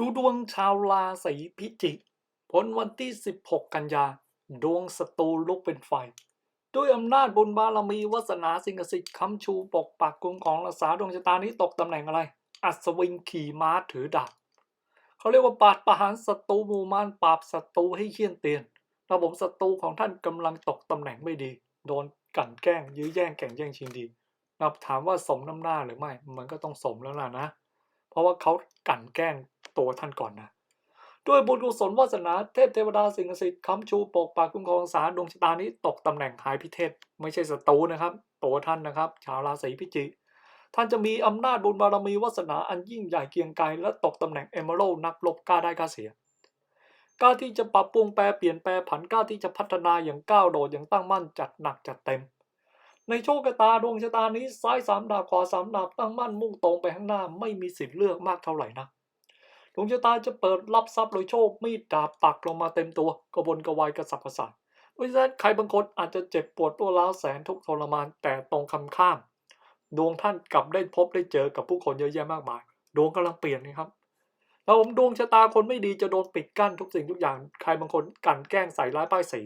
ดูดวงชาวราศีพิจิกผลวันที่ 16 กันยา ดวงศัตรูลุกเป็นไฟ ด้วยอำนาจบุญบารมีวาสนาสิ่งศักดิ์สิทธิ์ค้ำชูปกปักกุมของรักษาดวงชะตานี้ตกตำแหน่งอะไร อัศวินขี่ม้าถือดาบเขาเรียกว่าปาดประหารศัตรูมู่มานปราบศัตรูให้เขี้ยนเตียน ระบบศัตรูของท่านกำลังตกตำแหน่งไม่ดี โดนกั่นแกล้ง ยื้อแย่งแข่งแย่งชิงดีนับถามว่าสมน้ำหน้าหรือไม่ มันก็ต้องสมแล้วล่ะนะ เพราะว่าเขากั่นแกล้ง ตัวท่านก่อนนะ ด้วยบุญกุศลวาสนาเทพเทวดาสิ่งศักดิ์สิทธิ์ค้ำชูปกปักคุ้มครองรักษาดวงชะตานี้ตกตำแหน่งหายพิเทศ ไม่ใช่ศัตรูนะครับ ตัวท่านนะครับ ชาวราศีพิจิกท่านจะมีอำนาจบุญบารมีวาสนาอันยิ่งใหญ่เกียงไกรและตกตำแหน่งเอเมอรัลนักรบกล้าได้กล้าเสียกล้าที่จะปรับปรุงแปลเปลี่ยนแปลผันกล้าที่จะพัฒนาอย่างก้าวโดดอย่างตั้งมั่นจัดหนักจัดเต็ม ในโชคชะตาดวงชะตานี้ซ้ายสามดาบขวาสามดาบตั้งมั่นมุ่งตรงไปข้างหน้าไม่มีสิทธิ์เลือกมากเท่าไหร่นะ ดวงชะตาจะเปิดรับทรัพย์โดยโชคมีดดาบปักลงมาเต็มตัวกระบนกระวายกระสับกระส่ายเพราะฉะนั้นใครบางคนอาจจะเจ็บปวดตัวร้าวแสนทุกทรมานแต่ตรงคำข้าม ดวงท่านกลับได้พบได้เจอกับผู้คนเยอะแยะมากมาย ดวงกำลังเปลี่ยนนะครับแล้วผมดวงชะตาคนไม่ดีจะโดนปิดกั้นทุกสิ่งทุกอย่างใครบางคนกลั่นแกล้งใส่ร้ายป้ายสี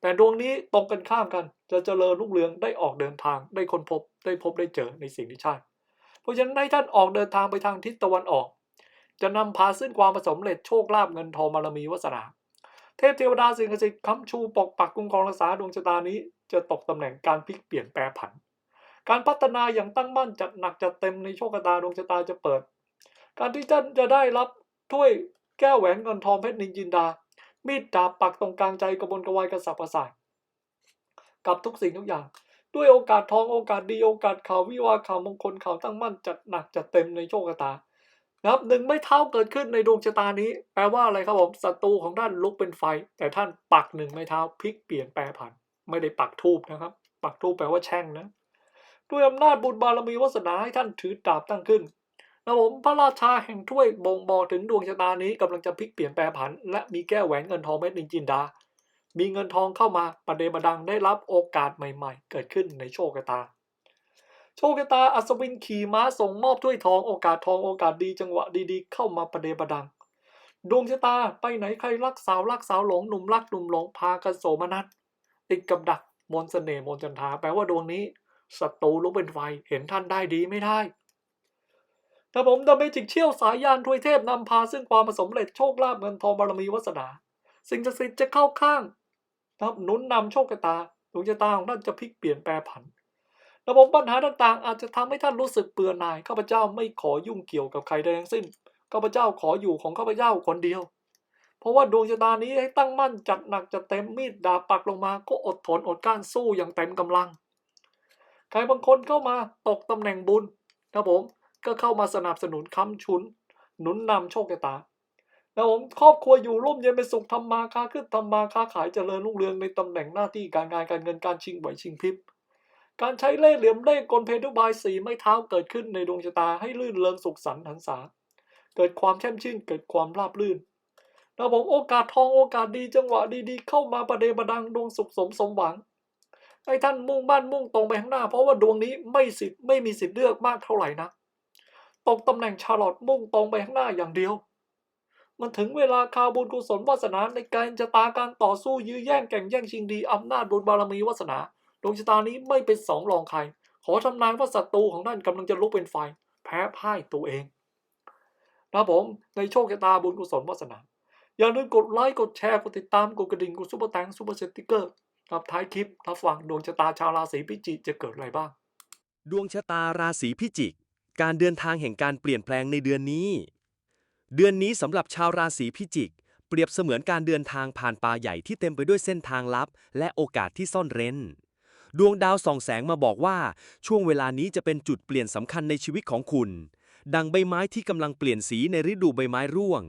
แต่ดวงนี้ตรงกันข้ามกัน จะเจริญรุ่งเรืองได้ออกเดินทางได้ค้นพบได้พบได้เจอในสิ่งที่ใช่ เพราะฉะนั้นให้ท่านออกเดินทางไปทางทิศตะวันออก จะนำพาซึ่งความประสมเร็จโชคลาภเงินทองบารมีวาสนาเทพเทวดาสิ่งศักดิ์สิทธิ์ค้ำชูปกปักคุ้มครองรักษาดวงชะตานี้ จะตกตำแหน่งการพลิกเปลี่ยนแปลผัน การพัฒนาอย่างตั้งมั่นจัดหนักจัดเต็มในโชคชะตาดวงชะตาจะเปิด การที่ท่านจะได้รับถ้วยแก้วแหวนเงินทองเพชรนินจินดา มีดดาบปักตรงกลางใจกระบนกระวายกระสับกระส่ายกับทุกสิ่งทุกอย่าง ด้วยโอกาสทองโอกาสดีโอกาสข่าววิวาข่าวมงคลข่าวตั้งมั่นจัดหนักจัดเต็มในโชคชะตา นะครับหนึ่งไม่เท้าเกิดขึ้นในดวงชะตานี้ แปลว่าอะไรครับผมศัตรูของท่านลุกเป็นไฟ แต่ท่านปักหนึ่งไม่เท้าพลิกเปลี่ยนแปลผัน ไม่ได้ปักทูบนะครับ ปักทูบแปลว่าแช่งนะ ด้วยอำนาจบุญบารมีวาสนาให้ท่านถือดาบตั้งขึ้นนะผมพระราชาแห่งถ้วยบ่งบอกถึงดวงชะตานี้กำลังจะพลิกเปลี่ยนแปลผัน และมีแก้วแหวนเงินทองเม็ดนินจินดา มีเงินทองเข้ามาประเดประดังได้รับโอกาสใหม่ ๆ เกิดขึ้นในโชคชะตา โชคชะตาอัศวินขี่ม้าส่งมอบถ้วยทองโอกาสทองโอกาสดีจังหวะดีๆ เข้ามาประเดประดัง ดวงชะตาไปไหนใครรักสาวรักสาวหลงหนุ่มรักหนุ่มหลงพากันโสมนัสติดกับดักมนต์เสน่ห์มนจันทาแปลว่าดวงนี้ศัตรูลุกเป็นไฟเห็นท่านได้ดีไม่ได้ถ้าผมดำเมจิกเชี่ยวสายยานทวยเทพนำพาซึ่งความผสมเร็จโชคลาภเงินทองบารมีวาสนาสิ่งศักดิ์สิทธิ์จะเข้าข้างนะครับหนุนนำโชคชะตาดวงชะตาของท่านจะพลิกเปลี่ยนแปลผัน ระบบปัญหาต่างๆ อาจจะทำให้ท่านรู้สึกเบื่อหน่าย ข้าพเจ้าไม่ขอยุ่งเกี่ยวกับใครใดทั้งสิ้น ข้าพเจ้าขออยู่ของข้าพเจ้าคนเดียว เพราะว่าดวงชะตานี้ให้ตั้งมั่นจัดหนักจัดเต็มมีดดาบปักลงมาก็อดทนอดกลั้นสู้อย่างเต็มกำลัง ใครบางคนเข้ามาตกตำแหน่งบุญนะผมก็เข้ามาสนับสนุนค้ำชุน หนุนนำโชคชะตานะผมครอบครัวอยู่ร่มเย็นเป็นสุขทำมาค้าขึ้นทำมาค้าขายเจริญรุ่งเรืองในตำแหน่งหน้าที่การงานการเงินการชิงไหวชิงพริบ การใช้เล่ห์เหลี่ยมเล่กลเพทุบายสีไม่เท้าเกิดขึ้นในดวงชะตาให้ลื่นเริงสุขสันต์หันษาเกิดความแช่มชื่นเกิดความราบรื่นนะผมโอกาสทองโอกาสดีจังหวะดีๆ เข้ามาประเดประดังดวงสุขสมสมหวังให้ท่านมุ่งบ้านมุ่งตรงไปข้างหน้า เพราะว่าดวงนี้ไม่สิทธิ์ไม่มีสิทธิ์เลือกมากเท่าไหร่นะตกตำแหน่งชาร์ลอตมุ่งตรงไปข้างหน้าอย่างเดียว มันถึงเวลาคาบุญกุศลวาสนาในการชะตาการต่อสู้ยื้อแย่งแข่งแย่งชิงดีอำนาจบุญบารมีวาสนา ดวงชะตานี้ไม่เป็นสองรองใคร ขอทำนายว่าศัตรูของท่านกำลังจะลุกเป็นไฟ แพ้พ่ายตัวเองนะผมในโชคชะตาบุญกุศลวาสนา อย่าลืมกดไลค์กดแชร์กดติดตามกดกระดิ่งกดซุปเปอร์แตงซุปเปอร์สติ๊กเกอร์รับท้ายคลิปรับฟังดวงชะตาชาวราศีพิจิกจะเกิดอะไรบ้าง ดวงชะตาราศีพิจิก การเดินทางแห่งการเปลี่ยนแปลงในเดือนนี้ เดือนนี้สำหรับชาวราศีพิจิก เปรียบเสมือนการเดินทางผ่านป่าใหญ่ที่เต็มไปด้วยเส้นทางลับ และโอกาสที่ซ่อนเร้น ดวงดาวส่องแสงมาบอกว่า ช่วงเวลานี้จะเป็นจุดเปลี่ยนสำคัญในชีวิตของคุณ ดังใบไม้ที่กำลังเปลี่ยนสีในฤดูใบไม้ร่วง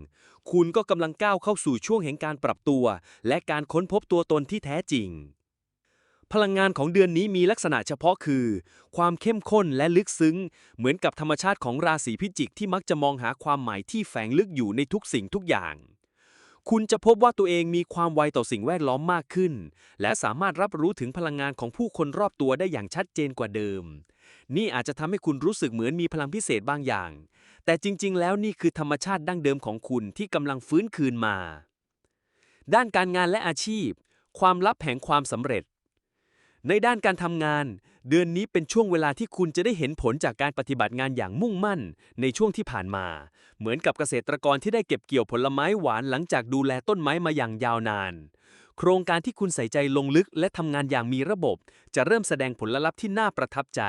คุณก็กำลังก้าวเข้าสู่ช่วงแห่งการปรับตัว และการค้นพบตัวตนที่แท้จริง พลังงานของเดือนนี้มีลักษณะเฉพาะคือ ความเข้มข้นและลึกซึ้ง เหมือนกับธรรมชาติของราศีพิจิกที่มักจะมองหาความหมายที่แฝงลึกอยู่ในทุกสิ่งทุกอย่าง คุณจะพบว่าตัวเองมีความไวต่อสิ่งแวดล้อมมากขึ้น และสามารถรับรู้ถึงพลังงานของผู้คนรอบตัวได้อย่างชัดเจนกว่าเดิม นี่อาจจะทำให้คุณรู้สึกเหมือนมีพลังพิเศษบางอย่าง แต่จริง ๆ แล้วนี่คือธรรมชาติดั้งเดิมของคุณที่กำลังฟื้นคืนมา ด้านการงานและอาชีพ ความลับแห่งความสำเร็จ ในด้านการทำงาน เดือนนี้เป็นช่วงเวลาที่คุณจะได้เห็นผลจากการปฏิบัติงานอย่างมุ่งมั่น ในช่วงที่ผ่านมา เหมือนกับเกษตรกรที่ได้เก็บเกี่ยวผลไม้หวานหลังจากดูแลต้นไม้มาอย่างยาวนาน โครงการที่คุณใส่ใจลงลึกและทำงานอย่างมีระบบ จะเริ่มแสดงผลลัพธ์ที่น่าประทับใจ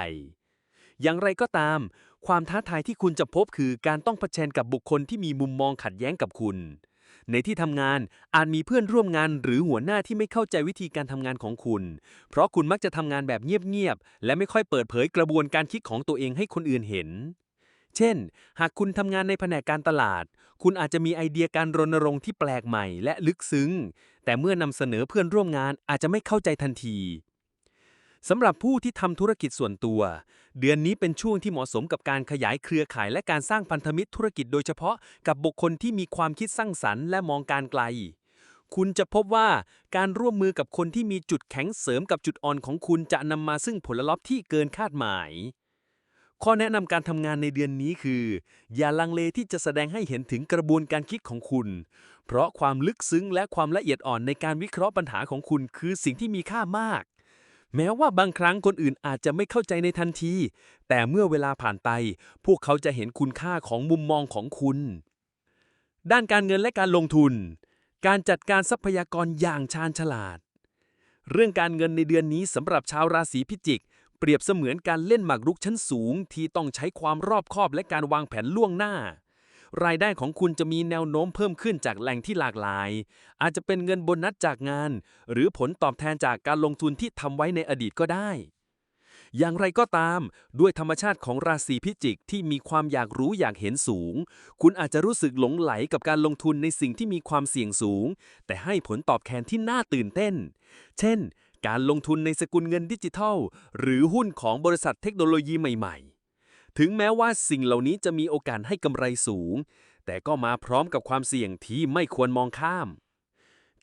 อย่างไรก็ตาม ความท้าทายที่คุณจะพบคือการต้องเผชิญกับบุคคลที่มีมุมมองขัดแย้งกับคุณ ในที่ทำงานอาจมีเพื่อนร่วมงานหรือหัวหน้าที่ไม่เข้าใจวิธีการทำงานของคุณ เพราะคุณมักจะทำงานแบบเงียบๆ และไม่ค่อยเปิดเผยกระบวนการคิดของตัวเองให้คนอื่นเห็น เช่น หากคุณทำงานในแผนกการตลาด คุณอาจจะมีไอเดียการรณรงค์ที่แปลกใหม่และลึกซึ้ง แต่เมื่อนำเสนอเพื่อนร่วมงานอาจจะไม่เข้าใจทันที สำหรับผู้ที่ทำธุรกิจส่วนตัว เดือนนี้เป็นช่วงที่เหมาะสมกับการขยายเครือข่ายและการสร้างพันธมิตรธุรกิจโดยเฉพาะกับบุคคลที่มีความคิดสร้างสรรค์และมองการไกล คุณจะพบว่าการร่วมมือกับคนที่มีจุดแข็งเสริมกับจุดอ่อนของคุณจะนำมาซึ่งผลลัพธ์ที่เกินคาดหมาย ข้อแนะนำการทำงานในเดือนนี้คือ อย่าลังเลที่จะแสดงให้เห็นถึงกระบวนการคิดของคุณ เพราะความลึกซึ้งและความละเอียดอ่อนในการวิเคราะห์ปัญหาของคุณ คือสิ่งที่มีค่ามาก แม้ว่าบางครั้งคนอื่นอาจจะไม่เข้าใจในทันที แต่เมื่อเวลาผ่านไป พวกเขาจะเห็นคุณค่าของมุมมองของคุณ ด้านการเงินและการลงทุน การจัดการทรัพยากรอย่างชาญฉลาด เรื่องการเงินในเดือนนี้สำหรับชาวราศีพิจิก เปรียบเสมือนการเล่นหมากรุกชั้นสูงที่ต้องใช้ความรอบคอบและการวางแผนล่วงหน้า รายได้ของคุณจะมีแนวโน้มเพิ่มขึ้นจากแหล่งที่หลากหลาย อาจจะเป็นเงินโบนัสจากงาน หรือผลตอบแทนจากการลงทุนที่ทำไว้ในอดีตก็ได้ อย่างไรก็ตาม ด้วยธรรมชาติของราศีพิจิกที่มีความอยากรู้อยากเห็นสูง คุณอาจจะรู้สึกหลงไหลกับการลงทุนในสิ่งที่มีความเสี่ยงสูง แต่ให้ผลตอบแทนที่น่าตื่นเต้น เช่น การลงทุนในสกุลเงินดิจิทัล หรือหุ้นของบริษัทเทคโนโลยีใหม่ ๆ ถึงแม้ว่าสิ่งเหล่านี้จะมีโอกาสให้กำไรสูง แต่ก็มาพร้อมกับความเสี่ยงที่ไม่ควรมองข้าม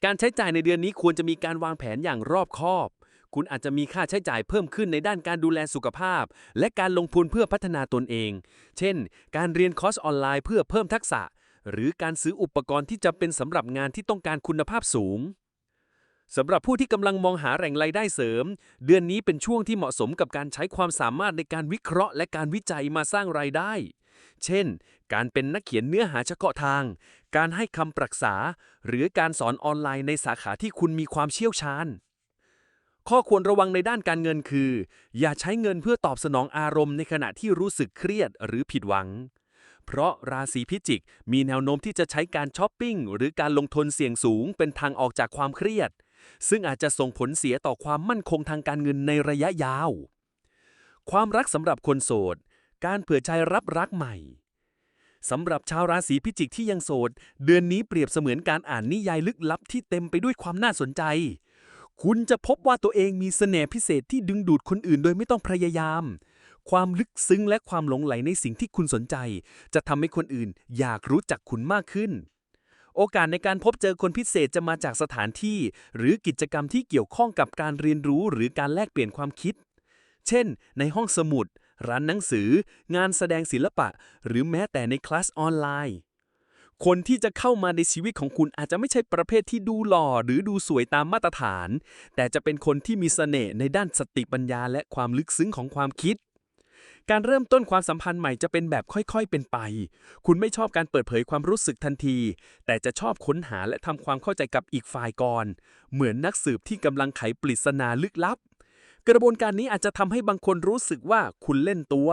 การใช้จ่ายในเดือนนี้ควรจะมีการวางแผนอย่างรอบคอบ คุณอาจจะมีค่าใช้จ่ายเพิ่มขึ้นในด้านการดูแลสุขภาพ และการลงทุนเพื่อพัฒนาตนเอง เช่น การเรียนคอร์สออนไลน์เพื่อเพิ่มทักษะ หรือการซื้ออุปกรณ์ที่จำเป็นสำหรับงานที่ต้องการคุณภาพสูง สำหรับผู้ที่กำลังมองหาแหล่งรายได้เสริม เดือนนี้เป็นช่วงที่เหมาะสมกับการใช้ความสามารถในการวิเคราะห์ และการวิจัยมาสร้างรายได้ เช่น การเป็นนักเขียนเนื้อหาเฉพาะทาง การให้คำปรึกษา หรือการสอนออนไลน์ในสาขาที่คุณมีความเชี่ยวชาญ ข้อควรระวังในด้านการเงินคือ อย่าใช้เงินเพื่อตอบสนองอารมณ์ในขณะที่รู้สึกเครียดหรือผิดหวังเพราะราศีพิจิกมีแนวโน้มที่จะใช้การช้อปปิ้งหรือการลงทุนเสี่ยงสูงเป็นทางออกจากความเครียด ซึ่งอาจจะส่งผลเสียต่อความมั่นคงทางการเงินในระยะยาว ความรักสำหรับคนโสด การเผื่อใจรับรักใหม่สำหรับชาวราศีพิจิกที่ยังโสด เดือนนี้เปรียบเสมือนการอ่านนิยายลึกลับที่เต็มไปด้วยความน่าสนใจ คุณจะพบว่าตัวเองมีเสน่ห์พิเศษที่ดึงดูดคนอื่นโดยไม่ต้องพยายาม ความลึกซึ้งและความหลงไหลในสิ่งที่คุณสนใจ จะทำให้คนอื่นอยากรู้จักคุณมากขึ้น โอกาสในการพบเจอคนพิเศษจะมาจากสถานที่ หรือกิจกรรมที่เกี่ยวข้องกับการเรียนรู้หรือการแลกเปลี่ยนความคิด เช่น ในห้องสมุด ร้านหนังสือ งานแสดงศิลปะ หรือแม้แต่ในคลาสออนไลน์ คนที่จะเข้ามาในชีวิตของคุณอาจจะไม่ใช่ประเภทที่ดูหล่อหรือดูสวยตามมาตรฐาน แต่จะเป็นคนที่มีเสน่ห์ในด้านสติปัญญาและความลึกซึ้งของความคิด การเริ่มต้นความสัมพันธ์ใหม่จะเป็นแบบค่อยๆเป็นไป คุณไม่ชอบการเปิดเผยความรู้สึกทันที แต่จะชอบค้นหาและทำความเข้าใจกับอีกฝ่ายก่อน เหมือนนักสืบที่กำลังไขปริศนาลึกลับ กระบวนการนี้อาจจะทำให้บางคนรู้สึกว่าคุณเล่นตัว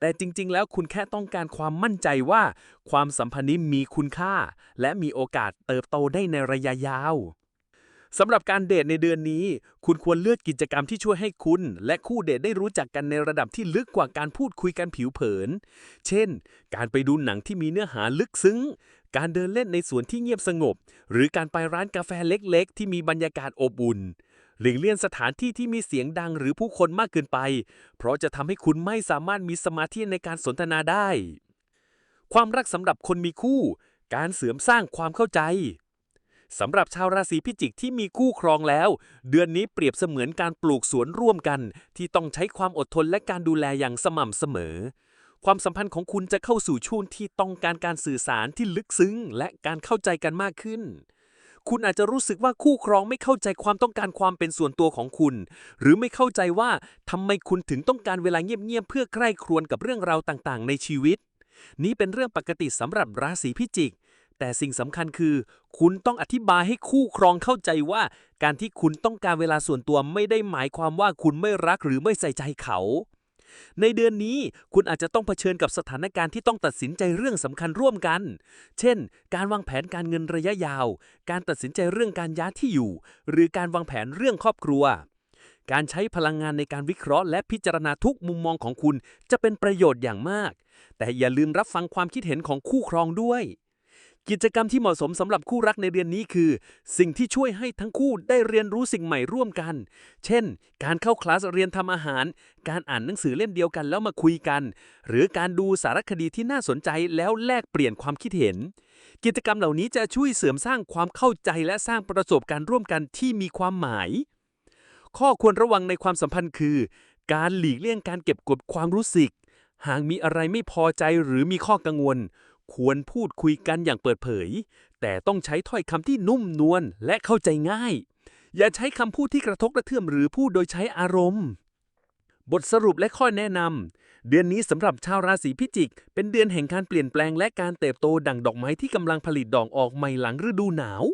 แต่จริงๆ แล้วคุณแค่ต้องการความมั่นใจว่า ความสัมพันธ์นี้มีคุณค่า และมีโอกาสเติบโตได้ในระยะยาว สำหรับการเดทในเดือนนี้ คุณควรเลือกกิจกรรมที่ช่วยให้คุณ และคู่เดทได้รู้จักกันในระดับที่ลึกกว่าการพูดคุยกันผิวเผิน เช่น การไปดูหนังที่มีเนื้อหาลึกซึ้ง การเดินเล่นในสวนที่เงียบสงบ หรือการไปร้านกาแฟเล็กๆ ที่มีบรรยากาศอบอุ่นหลีกเลี่ยงสถานที่ที่มีเสียงดังหรือผู้คนมากเกินไป เพราะจะทำให้คุณไม่สามารถมีสมาธิในการสนทนาได้ ความรักสำหรับคนมีคู่ การเสริมสร้างความเข้าใจ สำหรับชาวราศีพิจิกที่มีคู่ครองแล้ว เดือนนี้เปรียบเสมือนการปลูกสวนร่วมกัน ที่ต้องใช้ความอดทนและการดูแลอย่างสม่ำเสมอ ความสัมพันธ์ของคุณจะเข้าสู่ช่วงที่ต้องการการสื่อสารที่ลึกซึ้ง และการเข้าใจกันมากขึ้น คุณอาจจะรู้สึกว่าคู่ครองไม่เข้าใจความต้องการความเป็นส่วนตัวของคุณ หรือไม่เข้าใจว่าทำไมคุณถึงต้องการเวลาเงียบๆเพื่อใคร่ครวญกับเรื่องราวต่างๆ ในชีวิต นี่เป็นเรื่องปกติสำหรับราศีพิจิก แต่สิ่งสำคัญคือ คุณต้องอธิบายให้คู่ครองเข้าใจว่า การที่คุณต้องการเวลาส่วนตัวไม่ได้หมายความว่าคุณไม่รักหรือไม่ใส่ใจเขา ในเดือนนี้คุณอาจจะต้องเผชิญกับสถานการณ์ที่ต้องตัดสินใจเรื่องสำคัญร่วมกัน เช่น การวางแผนการเงินระยะยาว การตัดสินใจเรื่องการย้ายที่อยู่ หรือการวางแผนเรื่องครอบครัวการใช้พลังงานในการวิเคราะห์และพิจารณาทุกมุมมองของคุณจะเป็นประโยชน์อย่างมาก แต่อย่าลืมรับฟังความคิดเห็นของคู่ครองด้วย กิจกรรมที่เหมาะสมสำหรับคู่รักในเดือนนี้คือ สิ่งที่ช่วยให้ทั้งคู่ได้เรียนรู้สิ่งใหม่ร่วมกัน เช่น การเข้าคลาสเรียนทำอาหาร การอ่านหนังสือเล่มเดียวกันแล้วมาคุยกัน หรือการดูสารคดีที่น่าสนใจแล้วแลกเปลี่ยนความคิดเห็น กิจกรรมเหล่านี้จะช่วยเสริมสร้างความเข้าใจและสร้างประสบการณ์ร่วมกันที่มีความหมาย ข้อควรระวังในความสัมพันธ์คือ การหลีกเลี่ยงการเก็บกดความรู้สึก หากมีอะไรไม่พอใจหรือมีข้อกังวล ควรพูดคุยกันอย่างเปิดเผย แต่ต้องใช้ถ้อยคำที่นุ่มนวลและเข้าใจง่าย อย่าใช้คำพูดที่กระทบกระเทือมหรือพูดโดยใช้อารมณ์ บทสรุปและข้อแนะนำเดือนนี้สำหรับชาวราศีพิจิก เป็นเดือนแห่งการเปลี่ยนแปลงและการเติบโตดั่งดอกไม้ที่กำลังผลิตดอกออกใหม่หลังฤดูหนาว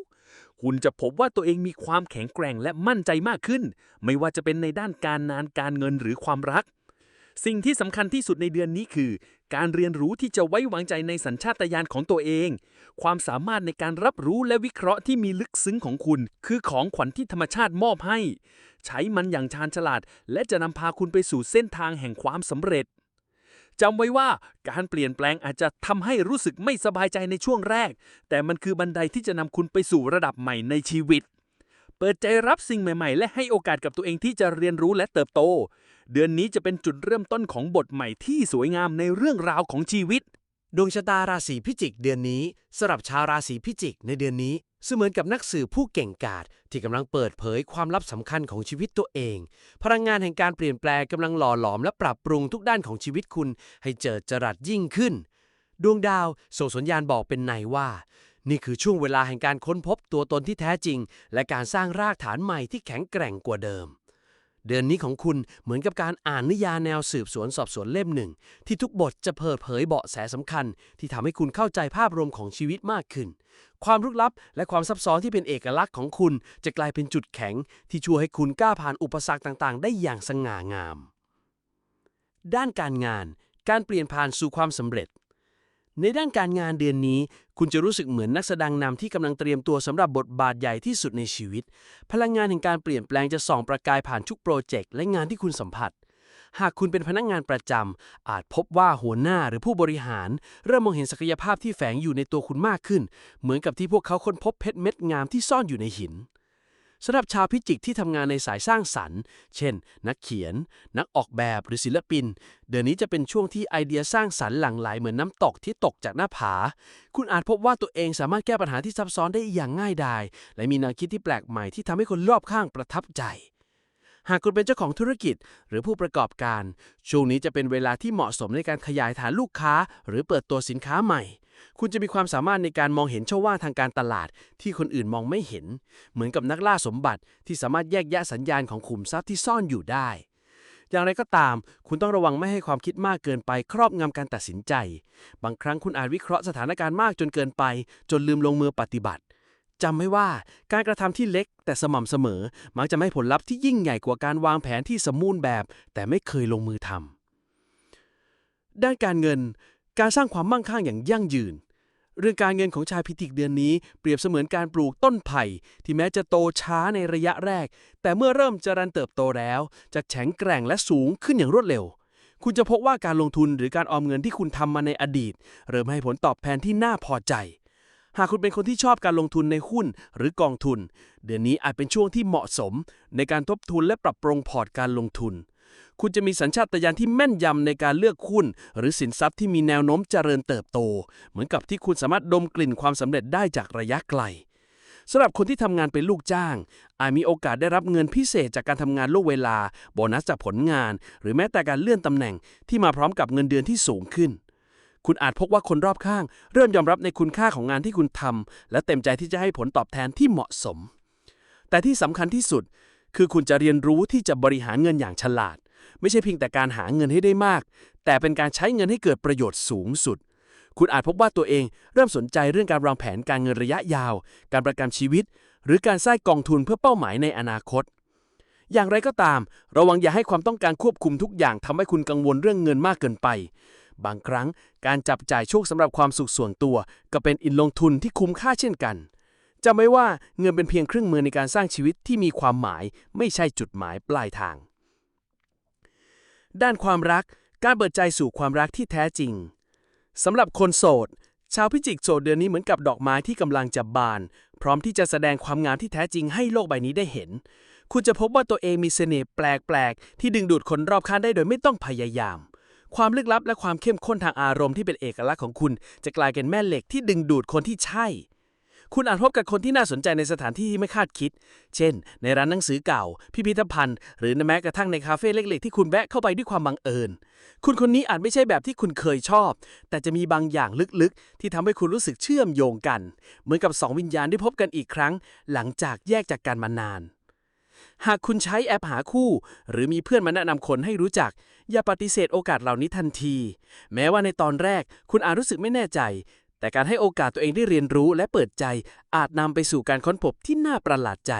คุณจะพบว่าตัวเองมีความแข็งแกร่งและมั่นใจมากขึ้น ไม่ว่าจะเป็นในด้านการงานการเงินหรือความรัก สิ่งที่สำคัญที่สุดในเดือนนี้คือ การเรียนรู้ที่จะไว้วางใจในสัญชาตญาณของตัวเอง ความสามารถในการรับรู้และวิเคราะห์ที่มีลึกซึ้งของคุณ คือของขวัญที่ธรรมชาติมอบให้ ใช้มันอย่างชาญฉลาด และจะนำพาคุณไปสู่เส้นทางแห่งความสำเร็จจำไว้ว่าการเปลี่ยนแปลงอาจจะทำให้รู้สึกไม่สบายใจในช่วงแรก แต่มันคือบันไดที่จะนำคุณไปสู่ระดับใหม่ในชีวิต เปิดใจรับสิ่งใหม่ ๆ และให้โอกาสกับตัวเองที่จะเรียนรู้และเติบโต เดือนนี้จะเป็นจุดเริ่มต้นของบทใหม่ที่สวยงามในเรื่องราวของชีวิต ดวงชะตาราศีพิจิกเดือนนี้สำหรับชาวราศีพิจิกในเดือนนี้เสมือนกับนักสืบผู้เก่งกาจที่กำลังเปิดเผยความลับสำคัญของชีวิตตัวเอง พลังงานแห่งการเปลี่ยนแปลงกำลังหล่อหลอมและปรับปรุงทุกด้านของชีวิตคุณ ให้เจิดจรัสยิ่งขึ้น ดวงดาวส่งสัญญาณบอกเป็นในว่า นี่คือช่วงเวลาแห่งการค้นพบตัวตนที่แท้จริง และการสร้างรากฐานใหม่ที่แข็งแกร่งกว่าเดิม เดือนนี้ของคุณเหมือนกับการอ่านนิยายแนวสืบสวนสอบสวนเล่มหนึ่ง ที่ทุกบทจะเปิดเผยเบาะแสสำคัญ ที่ทำให้คุณเข้าใจภาพรวมของชีวิตมากขึ้น ความลึกลับและความซับซ้อนที่เป็นเอกลักษณ์ของคุณจะกลายเป็นจุดแข็ง ที่ช่วยให้คุณกล้าผ่านอุปสรรคต่าง ๆ ได้อย่างสง่างาม ด้านการงาน การเปลี่ยนผ่านสู่ความสำเร็จ ในด้านการงานเดือนนี้ คุณจะรู้สึกเหมือนนักแสดงนำที่กำลังเตรียมตัวสำหรับบทบาทใหญ่ที่สุดในชีวิต พลังงานแห่งการเปลี่ยนแปลงจะส่องประกายผ่านทุกโปรเจกต์และงานที่คุณสัมผัส หากคุณเป็นพนักงานประจำ อาจพบว่าหัวหน้าหรือผู้บริหาร เริ่มมองเห็นศักยภาพที่แฝงอยู่ในตัวคุณมากขึ้น เหมือนกับที่พวกเขาค้นพบเพชรเม็ดงามที่ซ่อนอยู่ในหิน สำหรับชาวพิจิกที่ทำงานในสายสร้างสรรค์ เช่น นักเขียน นักออกแบบหรือศิลปิน เดือนนี้จะเป็นช่วงที่ไอเดียสร้างสรรค์หลั่งไหลเหมือนน้ำตกที่ตกจากหน้าผา คุณอาจพบว่าตัวเองสามารถแก้ปัญหาที่ซับซ้อนได้อย่างง่ายดาย และมีแนวคิดที่แปลกใหม่ที่ทำให้คนรอบข้างประทับใจหากคุณเป็นเจ้าของธุรกิจหรือผู้ประกอบการ ช่วงนี้จะเป็นเวลาที่เหมาะสมในการขยายฐานลูกค้า หรือเปิดตัวสินค้าใหม่ คุณจะมีความสามารถในการมองเห็นช่องว่างทางการตลาด ที่คนอื่นมองไม่เห็น เหมือนกับนักล่าสมบัติที่สามารถแยกแยะสัญญาณของขุมทรัพย์ที่ซ่อนอยู่ได้ อย่างไรก็ตาม คุณต้องระวังไม่ให้ความคิดมากเกินไปครอบงำการตัดสินใจ บางครั้งคุณอาจวิเคราะห์สถานการณ์มากจนเกินไป จนลืมลงมือปฏิบัติจำไว้ว่าการกระทำที่เล็กแต่สม่ำเสมอ มักจะให้ผลลัพธ์ที่ยิ่งใหญ่กว่าการวางแผนที่สมบูรณ์แบบ แต่ไม่เคยลงมือทำด้านการเงิน การสร้างความมั่งคั่งอย่างยั่งยืน เรื่องการเงินของชายพิจิกเดือนนี้ เปรียบเสมือนการปลูกต้นไผ่ ที่แม้จะโตช้าในระยะแรก แต่เมื่อเริ่มเจริญเติบโตแล้วจะแข็งแกร่งและสูงขึ้นอย่างรวดเร็ว คุณจะพบว่าการลงทุนหรือการออมเงินที่คุณทำมาในอดีต เริ่มให้ผลตอบแทนที่น่าพอใจหากคุณเป็นคนที่ชอบการลงทุนในหุ้นหรือกองทุน เดือนนี้อาจเป็นช่วงที่เหมาะสม ในการทบทวนและปรับปรุงพอร์ตการลงทุน คุณจะมีสัญชาตญาณที่แม่นยำในการเลือกหุ้น หรือสินทรัพย์ที่มีแนวโน้มเจริญเติบโต เหมือนกับที่คุณสามารถดมกลิ่นความสำเร็จได้จากระยะไกลสำหรับคนที่ทำงานเป็นลูกจ้าง อาจมีโอกาสได้รับเงินพิเศษจากการทำงานล่วงเวลา โบนัสจากผลงาน หรือแม้แต่การเลื่อนตำแหน่งที่มาพร้อมกับเงินเดือนที่สูงขึ้น คุณอาจพบว่าคนรอบข้าง เริ่มยอมรับในคุณค่าของงานที่คุณทำและเต็มใจที่จะให้ผลตอบแทนที่เหมาะสม แต่ที่สำคัญที่สุด คือคุณจะเรียนรู้ที่จะบริหารเงินอย่างฉลาด ไม่ใช่เพียงแต่การหาเงินให้ได้มาก แต่เป็นการใช้เงินให้เกิดประโยชน์สูงสุด คุณอาจพบว่าตัวเองเริ่มสนใจเรื่องการวางแผนการเงินระยะยาว การประกันชีวิต หรือการสร้างกองทุนเพื่อเป้าหมายในอนาคต อย่างไรก็ตาม ระวังอย่าให้ความต้องการควบคุมทุกอย่างทำให้คุณกังวลเรื่องเงินมากเกินไป บางครั้งการจับจ่ายโชคสำหรับความสุขส่วนตัว ก็เป็นอินลงทุนที่คุ้มค่าเช่นกันจำไว้ว่าเงินเป็นเพียงเครื่องมือในการสร้างชีวิตที่มีความหมาย ไม่ใช่จุดหมายปลายทาง ด้านความรัก การเปิดใจสู่ความรักที่แท้จริงสำหรับคนโสด ชาวพิจิกโสดเดือนนี้เหมือนกับดอกไม้ที่กำลังจะบาน พร้อมที่จะแสดงความงามที่แท้จริงให้โลกใบนี้ได้เห็น คุณจะพบว่าตัวเองมีเสน่ห์แปลกๆ ที่ดึงดูดคนรอบข้างได้โดยไม่ต้องพยายาม ความลึกลับและความเข้มข้นทางอารมณ์ที่เป็นเอกลักษณ์ของคุณ จะกลายเป็นแม่เหล็กที่ดึงดูดคนที่ใช่ คุณอาจพบกับคนที่น่าสนใจในสถานที่ที่ไม่คาดคิด เช่น ในร้านหนังสือเก่า พิพิธภัณฑ์ หรือแม้กระทั่งในคาเฟ่เล็ก ๆ ที่คุณแวะเข้าไปด้วยความบังเอิญ คุณคนนี้อาจไม่ใช่แบบที่คุณเคยชอบ แต่จะมีบางอย่างลึกๆ ที่ทำให้คุณรู้สึกเชื่อมโยงกัน เหมือนกับสองวิญญาณได้พบกันอีกครั้ง หลังจากแยกจากกันมานาน หากคุณใช้แอปหาคู่ หรือมีเพื่อนมาแนะนำคนให้รู้จัก อย่าปฏิเสธโอกาสเหล่านี้ทันที แม้ว่าในตอนแรกคุณอาจรู้สึกไม่แน่ใจ แต่การให้โอกาสตัวเองได้เรียนรู้และเปิดใจ อาจนำไปสู่การค้นพบที่น่าประหลาดใจ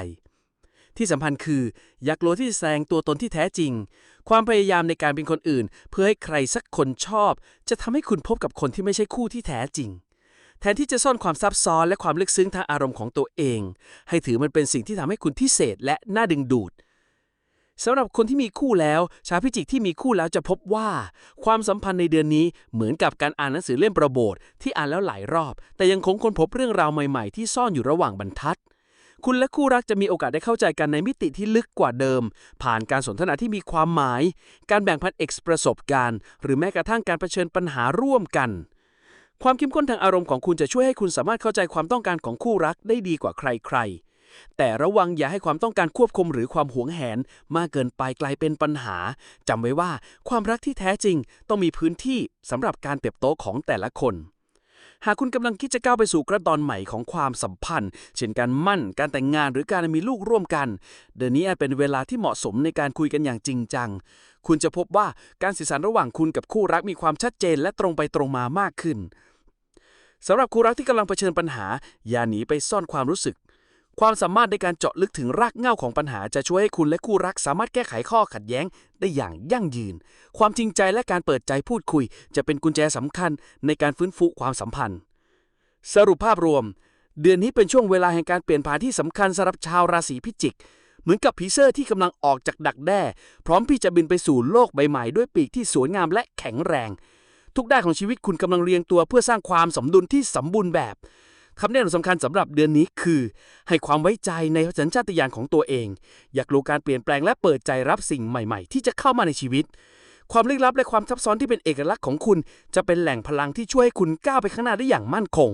ที่สำคัญคือ อยากลัวที่แสดงตัวตนที่แท้จริง ความพยายามในการเป็นคนอื่น เพื่อให้ใครสักคนชอบ จะทำให้คุณพบกับคนที่ไม่ใช่คู่ที่แท้จริง แทนที่จะซ่อนความซับซ้อนและความลึกซึ้งทางอารมณ์ของตัวเอง ให้ถือมันเป็นสิ่งที่ทำให้คุณพิเศษและน่าดึงดูด สำหรับคนที่มีคู่แล้ว ชาวพิจิกที่มีคู่แล้วจะพบว่า ความสัมพันธ์ในเดือนนี้เหมือนกับการอ่านหนังสือเล่มประโบทที่อ่านแล้วหลายรอบ แต่ยังคงค้นพบเรื่องราวใหม่ๆ ที่ซ่อนอยู่ระหว่างบรรทัด คุณและคู่รักจะมีโอกาสได้เข้าใจกันในมิติที่ลึกกว่าเดิม ผ่านการสนทนาที่มีความหมาย การแบ่งปันเอกประสบการณ์ หรือแม้กระทั่งการเผชิญปัญหาร่วมกันความเข้มข้นทางอารมณ์ของคุณจะช่วยให้คุณสามารถเข้าใจความต้องการของคู่รักได้ดีกว่าใครๆ แต่ระวังอย่าให้ความต้องการควบคุมหรือความหวงแหน มากเกินไปกลายเป็นปัญหาจำไว้ว่าความรักที่แท้จริง ต้องมีพื้นที่สำหรับการเติบโตของแต่ละคน หากคุณกำลังคิดจะก้าวไปสู่กระดอนใหม่ของความสัมพันธ์ เช่นการมั่น การแต่งงานหรือการมีลูกร่วมกัน เดือนนี้อาจเป็นเวลาที่เหมาะสมในการคุยกันอย่างจริงจัง คุณจะพบว่าการสื่อสารระหว่างคุณกับคู่รักมีความชัดเจนและตรงไปตรงมามากขึ้นสำหรับคู่รักที่กำลังเผชิญปัญหา อย่าหนีไปซ่อนความรู้สึก ความสามารถในการเจาะลึกถึงรากเหง้าของปัญหาจะช่วยให้คุณและคู่รักสามารถแก้ไขข้อขัดแย้งได้อย่างยั่งยืน ความจริงใจและการเปิดใจพูดคุย จะเป็นกุญแจสำคัญในการฟื้นฟูความสัมพันธ์ สรุปภาพรวม เดือนนี้เป็นช่วงเวลาแห่งการเปลี่ยนผ่านที่สำคัญสำหรับชาวราศีพิจิก เหมือนกับผีเสื้อที่กำลังออกจากดักแด้ พร้อมที่จะบินไปสู่โลกใบใหม่ด้วยปีกที่สวยงามและแข็งแรง ทุกด้านของชีวิตคุณกำลังเรียงตัวเพื่อสร้างความสมดุลที่สมบูรณ์แบบ คำแนะนำสำคัญสำหรับเดือนนี้คือ ให้ความไว้ใจในสัญชาตญาณของตัวเอง อยากรู้การเปลี่ยนแปลงและเปิดใจรับสิ่งใหม่ๆ ที่จะเข้ามาในชีวิต ความลึกลับและความซับซ้อนที่เป็นเอกลักษณ์ของคุณ จะเป็นแหล่งพลังที่ช่วยให้คุณก้าวไปข้างหน้าได้อย่างมั่นคง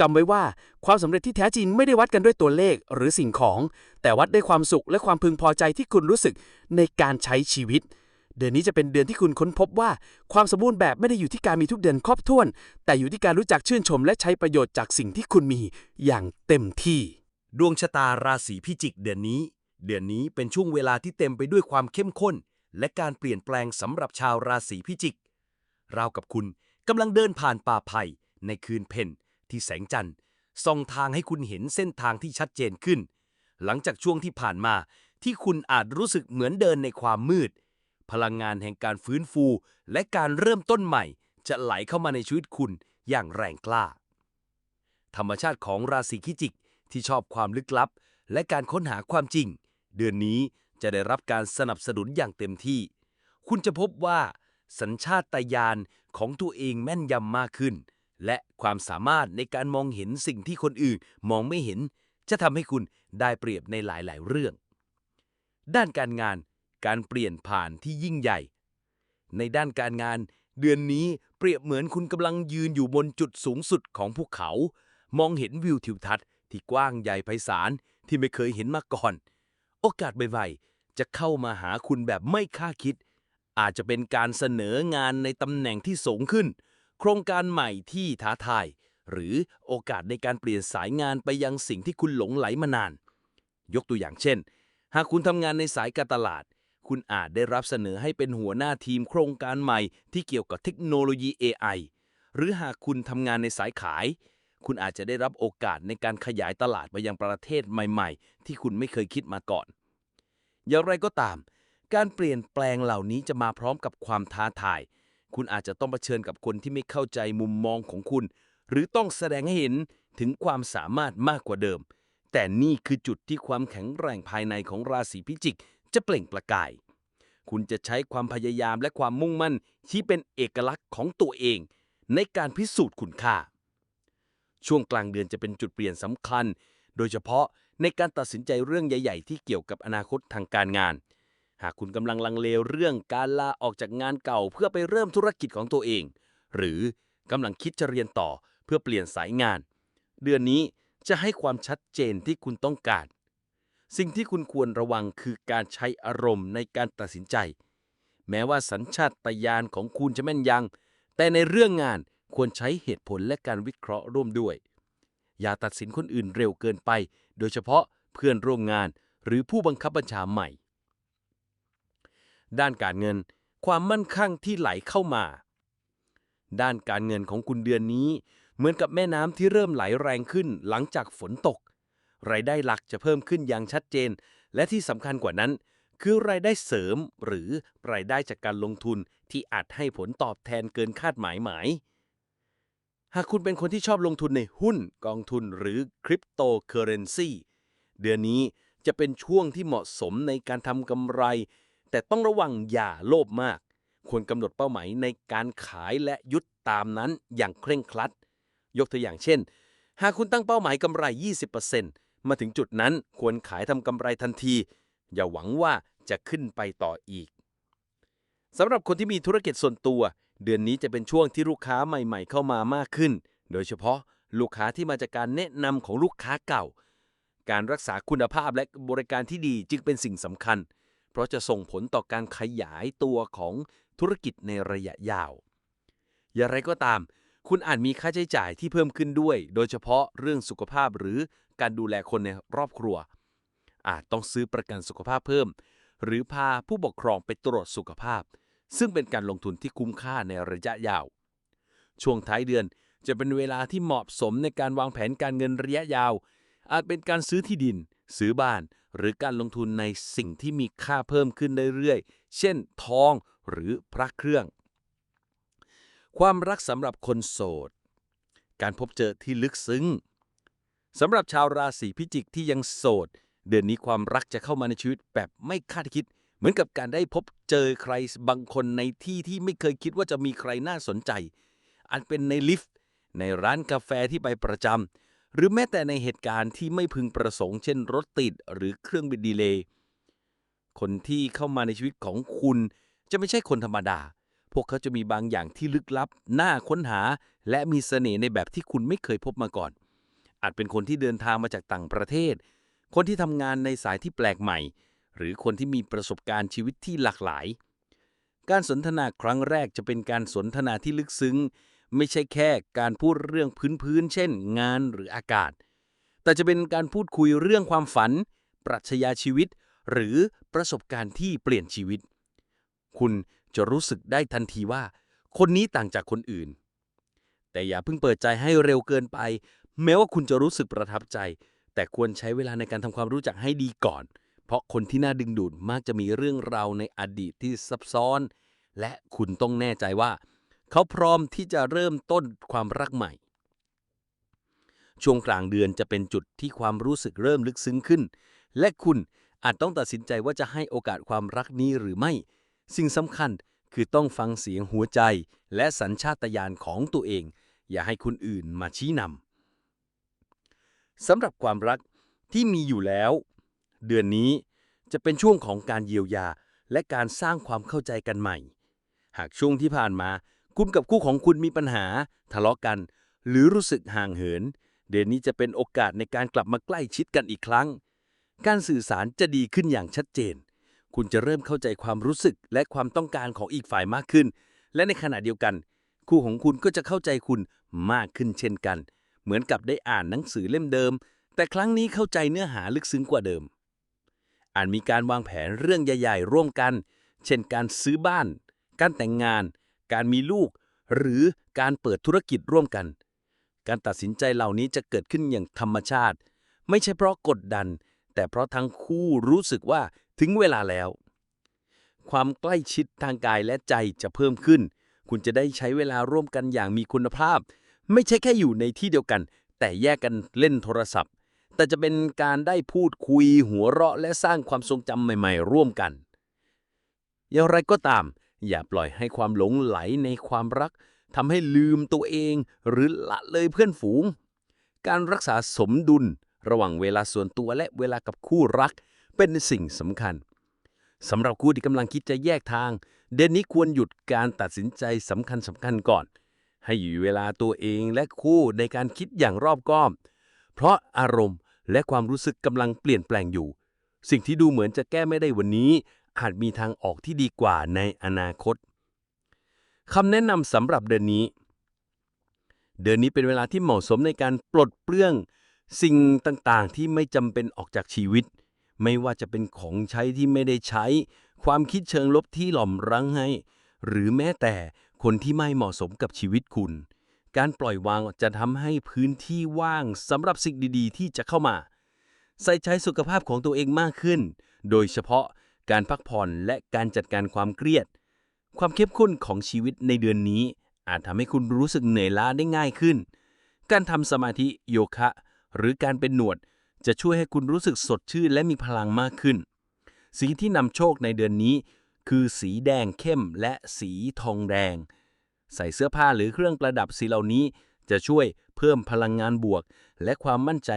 จำไว้ว่าความสำเร็จที่แท้จริงไม่ได้วัดกันด้วยตัวเลขหรือสิ่งของ แต่วัดด้วยความสุขและความพึงพอใจที่คุณรู้สึกในการใช้ชีวิต เดือนนี้จะเป็นเดือนที่คุณค้นพบว่า ความสมบูรณ์แบบไม่ได้อยู่ที่การมีทุกเดือนครบถ้วน แต่อยู่ที่การรู้จักชื่นชมและใช้ประโยชน์จากสิ่งที่คุณมีอย่างเต็มที่ ดวงชะตาราศีพิจิกเดือนนี้ เดือนนี้เป็นช่วงเวลาที่เต็มไปด้วยความเข้มข้น และการเปลี่ยนแปลงสำหรับชาวราศีพิจิก ราวกับคุณกำลังเดินผ่านป่าไผ่ในคืนเพ็ญที่แสงจันทร์ส่องทางให้คุณเห็นเส้นทางที่ชัดเจนขึ้น หลังจากช่วงที่ผ่านมาที่คุณอาจรู้สึกเหมือนเดินในความมืด พลังงานแห่งการฟื้นฟู และการเริ่มต้นใหม่ จะไหลเข้ามาในชีวิตคุณอย่างแรงกล้า ธรรมชาติของราศีพิจิกที่ชอบความลึกลับ และการค้นหาความจริง เดือนนี้จะได้รับการสนับสนุนอย่างเต็มที่ คุณจะพบว่า สัญชาตญาณของตัวเองแม่นยำมากขึ้น และความสามารถในการมองเห็นสิ่งที่คนอื่นมองไม่เห็น จะทำให้คุณได้เปรียบในหลาย ๆ เรื่อง ด้านการงาน การเปลี่ยนผ่านที่ยิ่งใหญ่ ในด้านการงาน เดือนนี้เปรียบเหมือนคุณกำลังยืนอยู่บนจุดสูงสุดของภูเขา มองเห็นวิวทิวทัศน์ที่กว้างใหญ่ไพศาลที่ไม่เคยเห็นมาก่อน โอกาสใหม่ๆจะเข้ามาหาคุณแบบไม่คาดคิด อาจจะเป็นการเสนองานในตำแหน่งที่สูงขึ้น โครงการใหม่ที่ท้าทาย หรือโอกาสในการเปลี่ยนสายงานไปยังสิ่งที่คุณหลงไหลมานาน ยกตัวอย่างเช่น หากคุณทำงานในสายการตลาด คุณอาจได้รับเสนอให้เป็นหัวหน้าทีมโครงการใหม่ที่เกี่ยวกับเทคโนโลยี AI หรือหากคุณทำงานในสายขาย คุณอาจจะได้รับโอกาสในการขยายตลาดไปยังประเทศใหม่ๆ ที่คุณไม่เคยคิดมาก่อน อย่างไรก็ตาม การเปลี่ยนแปลงเหล่านี้จะมาพร้อมกับความท้าทาย คุณอาจจะต้องเผชิญกับคนที่ไม่เข้าใจมุมมองของคุณ หรือต้องแสดงให้เห็นถึงความสามารถมากกว่าเดิม แต่นี่คือจุดที่ความแข็งแกร่งภายในของราศีพิจิก จะเปล่งประกาย คุณจะใช้ความพยายามและความมุ่งมั่นที่เป็นเอกลักษณ์ของตัวเอง ในการพิสูจน์คุณค่า ช่วงกลางเดือนจะเป็นจุดเปลี่ยนสำคัญ โดยเฉพาะในการตัดสินใจเรื่องใหญ่ ๆ ที่เกี่ยวกับอนาคตทางการงาน หากคุณกำลังลังเลเรื่องการลาออกจากงานเก่า เพื่อไปเริ่มธุรกิจของตัวเอง หรือกำลังคิดจะเรียนต่อเพื่อเปลี่ยนสายงาน เดือนนี้จะให้ความชัดเจนที่คุณต้องการ สิ่งที่คุณควรระวังคือการใช้อารมณ์ในการตัดสินใจ แม้ว่าสัญชาตญาณของคุณจะแม่นยังแต่ในเรื่องงานควรใช้เหตุผลและการวิเคราะห์ร่วมด้วย อย่าตัดสินคนอื่นเร็วเกินไป โดยเฉพาะเพื่อนร่วมงาน หรือผู้บังคับบัญชาใหม่ ด้านการเงิน ความมั่นคงที่ไหลเข้ามา ด้านการเงินของคุณเดือนนี้ เหมือนกับแม่น้ำที่เริ่มไหลแรงขึ้นหลังจากฝนตก รายได้หลักจะเพิ่มขึ้นอย่างชัดเจน และที่สำคัญกว่านั้น คือรายได้เสริมหรือรายได้จากการลงทุนที่อาจให้ผลตอบแทนเกินคาดหมายหมาย หากคุณเป็นคนที่ชอบลงทุนในหุ้นกองทุนหรือคริปโตเคอเรนซีเดือนนี้จะเป็นช่วงที่เหมาะสมในการทำกำไร แต่ต้องระวังอย่าโลภมาก ควรกำหนดเป้าหมายในการขายและยุดตามนั้นอย่างเคร่งครัด ยกตัวอย่างเช่น หากคุณตั้งเป้าหมายกำไร 20% มาถึงจุดนั้นควรขายทำกำไรทันที อย่าหวังว่าจะขึ้นไปต่ออีกสำหรับคนที่มีธุรกิจส่วนตัว เดือนนี้จะเป็นช่วงที่ลูกค้าใหม่ ๆ เข้ามามากขึ้น โดยเฉพาะลูกค้าที่มาจากการแนะนำของลูกค้าเก่า การรักษาคุณภาพและบริการที่ดีจึงเป็นสิ่งสำคัญ เพราะจะส่งผลต่อการขยายตัวของธุรกิจในระยะยาว อย่างไรก็ตาม คุณอาจมีค่าใช้จ่ายที่เพิ่มขึ้นด้วย โดยเฉพาะเรื่องสุขภาพหรือการดูแลคนในครอบครัว อาจต้องซื้อประกันสุขภาพเพิ่ม หรือพาผู้ปกครองไปตรวจสุขภาพ ซึ่งเป็นการลงทุนที่คุ้มค่าในระยะยาว ช่วงท้ายเดือนจะเป็นเวลาที่เหมาะสมในการวางแผนการเงินระยะยาว อาจเป็นการซื้อที่ดิน ซื้อบ้าน หรือการลงทุนในสิ่งที่มีค่าเพิ่มขึ้นเรื่อยๆ เช่น ทองหรือพระเครื่อง ความรักสำหรับคนโสด การพบเจอที่ลึกซึ้งสำหรับชาวราศีพิจิกที่ยังโสด เดือนนี้ความรักจะเข้ามาในชีวิตแบบไม่คาดคิด เหมือนกับการได้พบเจอใครบางคนในที่ที่ไม่เคยคิดว่าจะมีใครน่าสนใจ อันเป็นในลิฟต์ ในร้านกาแฟที่ไปประจำหรือแม้แต่ในเหตุการณ์ที่ไม่พึงประสงค์ เช่นรถติดหรือเครื่องบินดีเลย์คนที่เข้ามาในชีวิตของคุณจะไม่ใช่คนธรรมดา วกเขาจะมีบางอย่างที่ลึกลับ น่าค้นหา และมีเสน่ห์ในแบบที่คุณไม่เคยพบมาก่อน อาจเป็นคนที่เดินทางมาจากต่างประเทศ คนที่ทำงานในสายที่แปลกใหม่ หรือคนที่มีประสบการณ์ชีวิตที่หลากหลาย การสนทนาครั้งแรกจะเป็นการสนทนาที่ลึกซึ้ง ไม่ใช่แค่การพูดเรื่องพื้นๆ เช่น งานหรืออากาศ แต่จะเป็นการพูดคุยเรื่องความฝัน ปรัชญาชีวิต หรือประสบการณ์ที่เปลี่ยนชีวิต คุณ จะรู้สึกได้ทันทีว่า คนนี้ต่างจากคนอื่น แต่อย่าเพิ่งเปิดใจให้เร็วเกินไป แม้ว่าคุณจะรู้สึกประทับใจ แต่ควรใช้เวลาในการทำความรู้จักให้ดีก่อน เพราะคนที่น่าดึงดูดมักจะมีเรื่องราวในอดีตที่ซับซ้อน และคุณต้องแน่ใจว่า เขาพร้อมที่จะเริ่มต้นความรักใหม่ ช่วงกลางเดือนจะเป็นจุดที่ความรู้สึกเริ่มลึกซึ้งขึ้น และคุณอาจต้องตัดสินใจว่าจะให้โอกาสความรักนี้หรือไม่ สิ่งสำคัญคือต้องฟังเสียงหัวใจและสัญชาตญาณของตัวเอง อย่าให้คนอื่นมาชี้นำสำหรับความรักที่มีอยู่แล้ว เดือนนี้จะเป็นช่วงของการเยียวยาและการสร้างความเข้าใจกันใหม่ หากช่วงที่ผ่านมา คุณกับคู่ของคุณมีปัญหา ทะเลาะกัน หรือรู้สึกห่างเหิน เดือนนี้จะเป็นโอกาสในการกลับมาใกล้ชิดกันอีกครั้ง การสื่อสารจะดีขึ้นอย่างชัดเจน คุณจะเริ่มเข้าใจความรู้สึกและความต้องการของอีกฝ่ายมากขึ้น และในขณะเดียวกัน คู่ของคุณก็จะเข้าใจคุณมากขึ้นเช่นกัน เหมือนกับได้อ่านหนังสือเล่มเดิม แต่ครั้งนี้เข้าใจเนื้อหาลึกซึ้งกว่าเดิมอาจมีการวางแผนเรื่องใหญ่ ๆ ร่วมกัน เช่นการซื้อบ้าน การแต่งงาน การมีลูก หรือการเปิดธุรกิจร่วมกัน การตัดสินใจเหล่านี้จะเกิดขึ้นอย่างธรรมชาติ ไม่ใช่เพราะกดดัน แต่เพราะทั้งคู่รู้สึกว่า ถึงเวลาแล้ว ความใกล้ชิดทางกายและใจจะเพิ่มขึ้น คุณจะได้ใช้เวลาร่วมกันอย่างมีคุณภาพ ไม่ใช่แค่อยู่ในที่เดียวกัน แต่แยกกันเล่นโทรศัพท์ แต่จะเป็นการได้พูดคุยหัวเราะและสร้างความทรงจำใหม่ ๆ ร่วมกัน อย่างไรก็ตาม อย่าปล่อยให้ความหลงไหลในความรักทำให้ลืมตัวเองหรือละเลยเพื่อนฝูง การรักษาสมดุลระหว่างเวลาส่วนตัวและเวลากับคู่รัก เป็นสิ่งสำคัญสำหรับคู่ที่กำลังคิดจะแยกทาง เดือนนี้ควรหยุดการตัดสินใจสำคัญสำคัญก่อน ให้อยู่เวลาตัวเองและคู่ในการคิดอย่างรอบคอบ เพราะอารมณ์และความรู้สึกกำลังเปลี่ยนแปลงอยู่ สิ่งที่ดูเหมือนจะแก้ไม่ได้วันนี้ อาจมีทางออกที่ดีกว่าในอนาคตคำแนะนำสำหรับเดือนนี้ เดือนนี้เป็นเวลาที่เหมาะสมในการปลดเปลื้อง สิ่งต่างๆ ที่ไม่จำเป็นออกจากชีวิต ไม่ว่าจะเป็นของใช้ที่ไม่ได้ใช้ ความคิดเชิงลบที่หล่อมรั้งให้ หรือแม้แต่คนที่ไม่เหมาะสมกับชีวิตคุณ การปล่อยวางจะทำให้พื้นที่ว่างสำหรับสิ่งดีๆ ที่จะเข้ามา ใส่ใจสุขภาพของตัวเองมากขึ้น โดยเฉพาะการพักผ่อนและการจัดการความเครียด ความเข้มข้นของชีวิตในเดือนนี้ อาจทำให้คุณรู้สึกเหนื่อยล้าได้ง่ายขึ้น การทำสมาธิโยคะ หรือการเป็นหนวด จะช่วยให้คุณรู้สึกสดชื่นและมีพลังมากขึ้น สีที่นำโชคในเดือนนี้ คือสีแดงเข้มและสีทองแดง ใส่เสื้อผ้าหรือเครื่องประดับสีเหล่านี้ จะช่วยเพิ่มพลังงานบวก และความมั่นใจ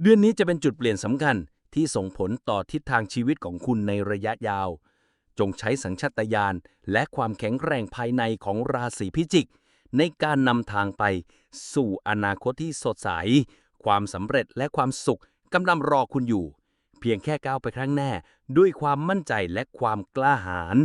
เดือนนี้จะเป็นจุดเปลี่ยนสำคัญที่ส่งผลต่อทิศทางชีวิตของคุณในระยะยาว จงใช้สัญชาตญาณและความแข็งแรงภายในของราศีพิจิก ในการนำทางไปสู่อนาคตที่สดใส ความสำเร็จและความสุขกำลังรอคุณอยู่ เพียงแค่ก้าวไปครั้งหน้าด้วยความมั่นใจและความกล้าหาญ